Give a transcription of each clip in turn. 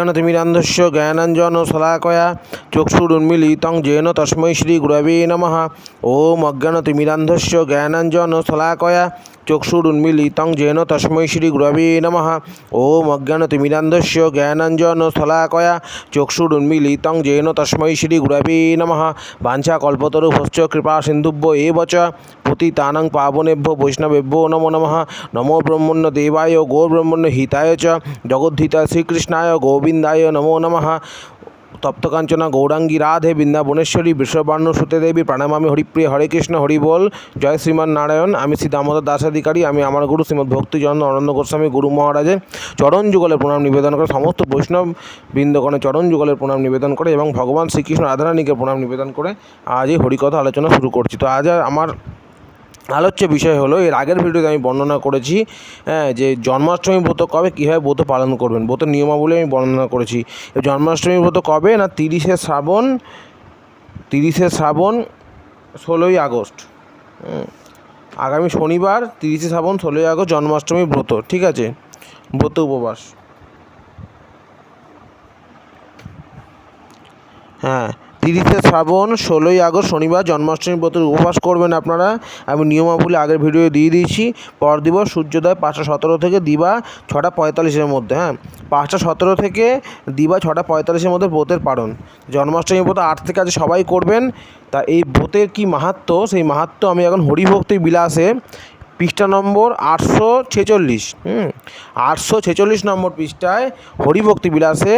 অজ্ঞানতিমিরান্ধস্য জ্ঞানাঞ্জন শলাকয়া চক্ষুরুন্মিলিতং gen তস্মৈ Shri গুরবে নম। ওম অজ্ঞানতিমিরান্ধস্য জ্ঞানাঞ্জন শলাকয়া চক্ষুরুন্মিলিতং gen তস্মৈ Shri গুরবে নম। ওম অজ্ঞানতিমিরান্ধস্য জ্ঞানাঞ্জন শলাকয়া চক্ষুরুন্মিলিতং gen তস্মৈ Shri গুরবে নম। বাঞ্ছা কল্পতরু ভশ্চ কৃপা সিন্ধুব্য এ বচ চ পতিতানাং পাবনেভ্যো বৈষ্ণবেভ্যো নমো নমঃ নমো ব্রহ্মণ্য দেবায় গৌরব্রহ্মণ্য হিতায় চ জগদ্ধিতা শ্রীকৃষ্ণায় গোবিন্দায় নমো নমঃ তপ্তকাঞ্চনা গৌরাঙ্গী রাধে বৃন্দাবনেশ্বরী বিশ্ববাণ্য সুতে দেবী প্রণামামি হরিপ্রিয় হরে কৃষ্ণ হরি বল জয় শ্রীমান নারায়ণ আমি শ্রী দামোদর দাসাধিকারী আমি আমার গুরু শ্রীমদ ভক্তিচন্দ্র অনন্ত গোস্বামী গুরু মহারাজের চরণ যুগলের প্রণাম নিবেদন করে, সমস্ত বৈষ্ণব বৃন্দগণে চরণ যুগলের প্রণাম নিবেদন করে এবং ভগবান শ্রীকৃষ্ণ রাধারানীকে প্রণাম নিবেদন করে আজ এই হরিকথা আলোচনা শুরু করছি। তো আজ আমার আলোচ্য বিষয় হলো, এর আগের ভিডিওতে আমি বর্ণনা করেছি হ্যাঁ যে জন্মাষ্টমী ব্রত কবে, কীভাবে ব্রত পালন করবেন, ব্রত নিয়মাবলী আমি বর্ণনা করেছি। জন্মাষ্টমী ব্রত কবে না তিরিশে শ্রাবণ তিরিশে শ্রাবণ ষোলোই আগস্ট? আগামী শনিবার তিরিশে শ্রাবণ ষোলোই আগস্ট জন্মাষ্টমী ব্রত, ঠিক আছে? ব্রত উপবাস। হ্যাঁ তিরিশে শ্রাবণ, ষোলোই আগস্ট শনিবার জন্মাষ্টমী ব্রতের উপবাস করবেন আপনারা। আমি নিয়মাবলী আগের ভিডিও দিয়ে দিয়েছি। পর দিবস সূর্যোদয় পাঁচটা সতেরো থেকে দিবা ছটা পঁয়তাল্লিশের মধ্যে হ্যাঁ? পাঁচটা সতেরো থেকে দিবা ছটা পঁয়তাল্লিশের মধ্যে ব্রতের পালন। জন্মাষ্টমী ব্রত আট থেকে আজ সবাই করবেন। তা এই ব্রতের কী মাহাত্ম্য সেই মাহাত্ম্য আমি এখন হরিভক্তি বিলাসে পৃষ্ঠা নম্বর আটশো ছেচল্লিশ, হুম? আটশো ছেচল্লিশ নম্বর পৃষ্ঠায় হরিভক্তি বিলাসে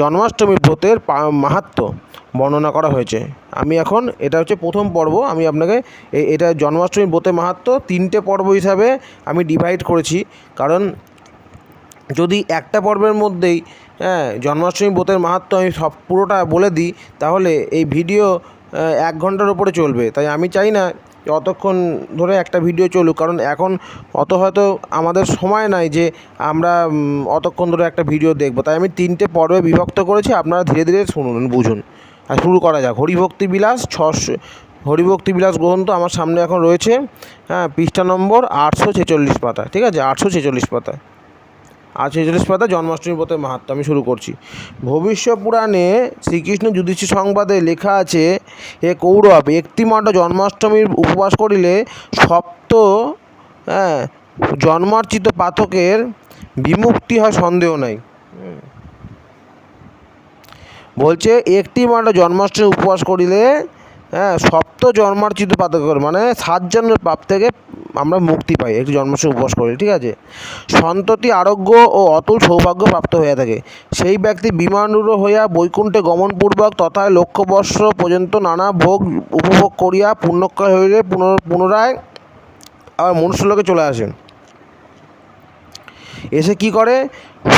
জন্মাষ্টমী ব্রতের মাহাত্ম্য বর্ণনা করা হয়েছে। আমি এখন এটা হচ্ছে প্রথম পর্ব। আমি আপনাকে এটা জন্মাষ্টমী ব্রতের মাহাত্ম্য তিনটে পর্ব হিসাবে আমি ডিভাইড করেছি। কারণ যদি একটা পর্বের মধ্যেই হ্যাঁ জন্মাষ্টমী ব্রতের মাহাত্ম্য আমি সব পুরোটা বলে দিই, তাহলে এই ভিডিও এক ঘণ্টার উপরে চলবে। তাই আমি চাই না অতক্ষণ ধরে একটা ভিডিও চলুক। কারণ এখন অত হয়তো আমাদের সময় নাই যে আমরা অতক্ষণ ধরে একটা ভিডিও দেখব। তাই আমি তিনটে পর্বে বিভক্ত করেছি। আপনারা ধীরে ধীরে শুনুন, বুঝুন। শুরু করা যাক। হরিভক্তি বিলাস ছশো হরিভক্তি বিলাস গ্রন্থ আমার সামনে এখন রয়েছে হ্যাঁ পৃষ্ঠা নম্বর আটশো ছেচল্লিশ পাতা ঠিক আছে? আটশো ছেচল্লিশ পাতা আর ছেচল্লিশ পাতা জন্মাষ্টমী ব্রতের মাহাত্ম, আমি শুরু করছি। ভবিষ্য পুরাণে শ্রীকৃষ্ণ যুধিষ্ঠির সংবাদে লেখা আছে এ কৌরব একটি একটিমাত্র জন্মাষ্টমীর উপবাস করিলে সপ্ত হ্যাঁ জন্মার্চিত পাতকের বিমুক্তি হয়, সন্দেহ নাই। বলছে, একটি মাত্র জন্মাষ্টমী উপবাস করিলে হ্যাঁ সপ্ত জন্মার্চিত পাতকের মানে সাত জন্মের পাপ থেকে আমরা মুক্তি পাই, একটি জন্মাষ্টমী উপবাস করি ঠিক আছে? সন্ততি আরোগ্য ও অতুল সৌভাগ্য প্রাপ্ত হইয়া থাকে। সেই ব্যক্তি বিমানরূঢ় হইয়া বৈকুণ্ঠে গমনপূর্বক তথা লক্ষ্যবর্ষ পর্যন্ত নানা ভোগ উপভোগ করিয়া পুণ্যক্ষয় হইলে পুনর- পুনরায় আবার মনুষ্যলোকে চলে আসেন। এসে কি করে?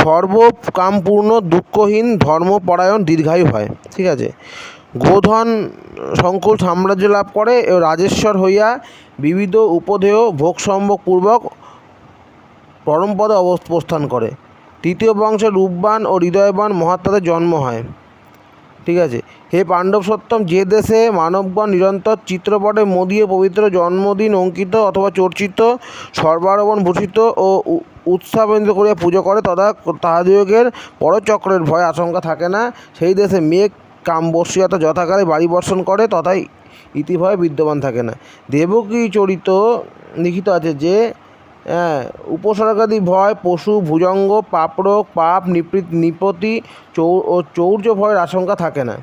সর্বকামপূর্ণ দুঃখহীন ধর্মপরায়ণ দীর্ঘায়ু হয়। ঠিক আছে? গোধন সংকুল সাম্রাজ্য লাভ করে ও রাজেশ্বর হইয়া বিবিধ উপধেয় ভোগ সম্ভোগপূর্বক পরমপদে অবস্থান করে। তৃতীয় বংশে রূপবান ও হৃদয়বান মহাত্মাদের জন্ম হয়। ঠিক আছে? হে পাণ্ডব সত্যম, যে দেশে মানবগণ নিরন্তর চিত্রপটে মোদিয়ে পবিত্র জন্মদিন অঙ্কিত অথবা চর্চিত, সর্বারোহণ ভূষিত ও উ- উৎসাহবেন্দ্র করিয়া পুজো করে তথা তাহাদিগের পরচক্রের ভয় আশঙ্কা থাকে না। সেই দেশে মেঘ কামবর্ষিয়াত যথাকালে বাড়ি বর্ষণ করে, তথাই ইতিভয় বিদ্যমান থাকে না। দেবকী চরিত লিখিত আছে যে হ্যাঁ উপসর্গাদি ভয়, পশু, ভুজঙ্গ পাপড়ক পাপ নিপৃত নিপতি, চৌ, ও চৌর্য ভয়ের আশঙ্কা থাকে না।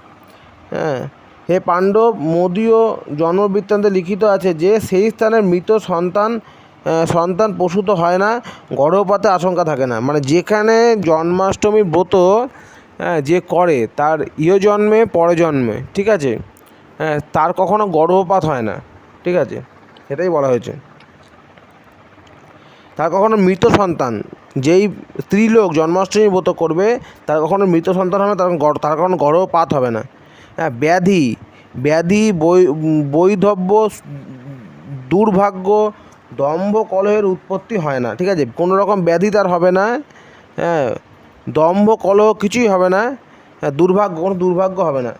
হ্যাঁ হে পাণ্ডব মোদীয় জন্মবৃত্তান্তে লিখিত আছে যে, সেই স্থানের মৃত সন্তান সন্তান প্রসূত হয় না গর্ভপাতে আশঙ্কা থাকে না। মানে যেখানে জন্মাষ্টমী ব্রত হ্যাঁ, যে করে তার ইহ জন্মে পরে জন্মে ঠিক আছে? হ্যাঁ তার কখনো গর্ভপাত হয় না ঠিক আছে? এটাই বলা হয়েছে। তার কখনো মৃত সন্তান যেই স্ত্রীলোক জন্মাষ্টমী ব্রত করবে তার কখনো মৃত সন্তান হবে তার তার কখনো গর্ভপাত হবে না। হ্যাঁ ব্যাধি ব্যাধি বৈধব্য দুর্ভাগ্য দম্ভ কলহের উৎপত্তি হয় না, ঠিক আছে? কোনো রকম ব্যাধি তার হবে না হ্যাঁ? দম্ভ কলহ কিছুই হবে না হ্যাঁ দুর্ভাগ্য, কোনো দুর্ভাগ্য হবে না।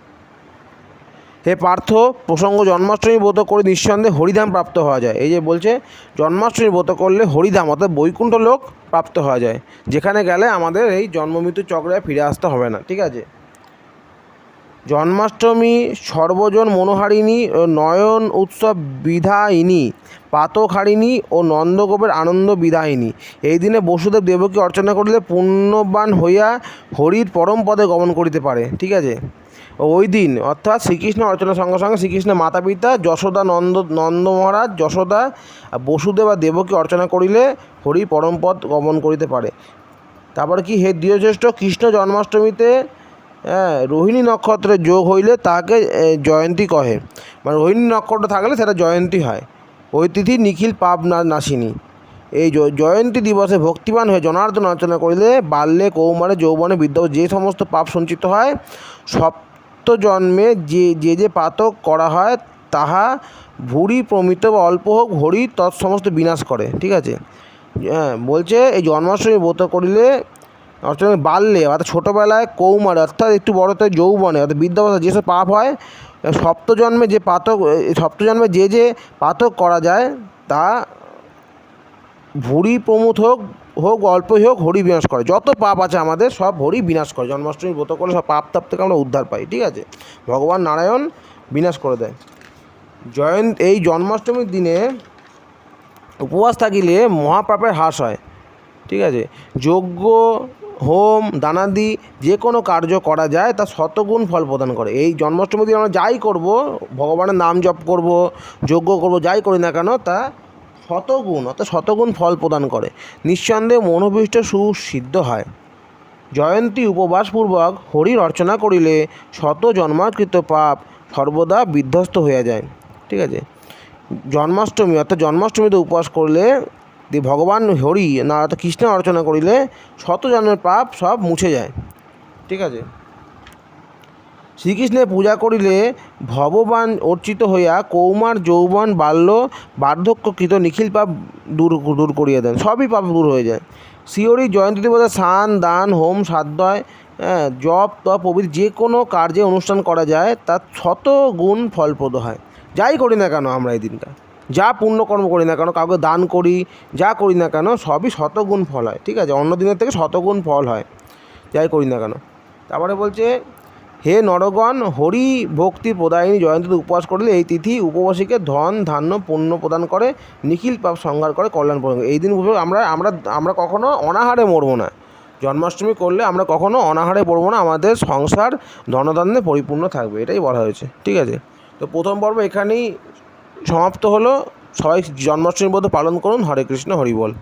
হে পার্থ, প্রসঙ্গ জন্মাষ্টমী ব্রত করে নিঃসন্দেহে হরিধাম প্রাপ্ত হওয়া যায়। এই যে বলছে, জন্মাষ্টমী ব্রত করলে হরিধাম, অর্থাৎ বৈকুণ্ঠ লোক প্রাপ্ত হওয়া যায়। যেখানে গেলে আমাদের এই জন্মমৃত্যু চক্রে ফিরে আসতে হবে না, ঠিক আছে? জন্মাষ্টমী সর্বজন মনোহারিণী নয়ন উৎসব বিধায়িনী পাতকহারিণী ও নন্দগোপের আনন্দ বিধায়িনী। এই দিনে বসুদেব দেবকী অর্চনা করিলে পুণ্যবান হইয়া হরির পরম পদে গমন করিতে পারে, ঠিক আছে? ওই দিন, অর্থাৎ শ্রীকৃষ্ণ অর্চনার সঙ্গে সঙ্গে শ্রীকৃষ্ণের মাতা পিতা যশোদা নন্দ নন্দ মহারাজ যশোদা বসুদেব আর দেবকী অর্চনা করিলে হরি পরম পদ গমন করিতে পারে। তারপরে কি? হে দ্বিতীয়জ্যেষ্ঠ কৃষ্ণ জন্মাষ্টমীতে হ্যাঁ রোহিণী নক্ষত্রের যোগ হইলে তাকে জয়ন্তী কহে। মানে রোহিণী নক্ষত্র থাকলে সেটা জয়ন্তী হয়। ওই তিথি নিখিল পাপ না নাশিনী এই জয়ন্তী দিবসে ভক্তিবান হয়ে জনার্দন অর্চনা করিলে বাল্যে কৌমারে যৌবনে বিদ্যা যে সমস্ত পাপ সঞ্চিত হয় সপ্ত জন্মে যে যে যে পাতক করা হয়, তাহা ভুরি প্রমিত বা অল্প হোক, হরি তৎসমস্ত বিনাশ করে। ঠিক আছে? হ্যাঁ বলছে এই জন্মাষ্টমী ব্রত করিলে অর্থাৎ বাল্যে, অর্থাৎ ছোটোবেলায় কৌমারে, অর্থাৎ একটু বড়তে যৌবনে, অর্থাৎ বিদ্যাবস্থা যেসব পাপ হয় সপ্তজন্মে যে পাতক সপ্তজন্মে যে যে পাতক করা যায়, তা ভুরি প্রমুখ হোক হোক, অল্পই হোক, হরি বিনাশ করে। যত পাপ আছে আমাদের, সব হরি বিনাশ করে। জন্মাষ্টমী ব্রত করলে সব পাপ তাপ থেকে আমরা উদ্ধার পাই, ঠিক আছে? ভগবান নারায়ণ বিনাশ করে দেয়। জয়ন্ত এই জন্মাষ্টমীর দিনে উপবাস থাকিলে মহাপাপের হ্রাস হয়, ঠিক আছে? যজ্ঞ হোম, দানাদি, যে কোনো কার্য করা যায়, তা শতগুণ ফল প্রদান করে। এই জন্মাষ্টমীর দিন আমরা যাই করব, ভগবানের নাম জপ করব, যজ্ঞ করব, যাই করি না কেন, তা শতগুণ, অর্থাৎ শতগুণ ফল প্রদান করে। নিঃসন্দেহে মনোভীষ্ট সুসিদ্ধ হয়। জয়ন্তী উপবাসপূর্বক হরির অর্চনা করিলে শত জন্মাকৃত পাপ সর্বদা বিধ্বস্ত হয়ে যায়। ঠিক আছে? জন্মাষ্টমী, অর্থাৎ জন্মাষ্টমীতে উপবাস করলে দিয়ে ভগবান হরি না অর্থাৎ কৃষ্ণ অর্চনা করিলে শত জন্মের পাপ সব মুছে যায়। ঠিক আছে? শ্রীকৃষ্ণের পূজা করিলে ভগবান অর্চিত হইয়া কৌমার যৌবন বাল্য বার্ধক্যকৃত নিখিল পাপ দূর দূর করিয়া দেন। সবই পাপ দূর হয়ে যায়। শিওরি জয়ন্তী দেবতা স্নান দান হোম সাধ্যয় হ্যাঁ, জপ তপ প্রভৃতি যে কোনো কার্যে অনুষ্ঠান করা যায় তার শত গুণ ফলপ্রদ হয়। যাই করি না কেন আমরা এই দিনটা? যা পুণ্যকর্ম করি না কেন, কাউকে দান করি, যা করি না কেন, সবই শতগুণ ফল হয়, ঠিক আছে? অন্য দিনের থেকে শতগুণ ফল হয়, যাই করি না কেন। তারপরে বলছে, হে নরগণ, হরি ভক্তি প্রদায়িনী জয়ন্তীতে উপবাস করলে এই তিথি উপবাসীকে ধন, ধান্য, পুণ্য প্রদান করে, নিখিল পাপ সংহার করে কল্যাণ প্রদান। এই দিন আমরা আমরা আমরা কখনো অনাহারে মরবো না। জন্মাষ্টমী করলে আমরা কখনো অনাহারে পড়ব না, আমাদের সংসার ধনধান্যে পরিপূর্ণ থাকবে, এটাই বলা হয়েছে, ঠিক আছে? তো প্রথম পর্ব এখানেই সমাপ্ত হলো। সবাই জন্মাষ্টমীর ব্রত পালন করুন। হরে কৃষ্ণ হরি বল।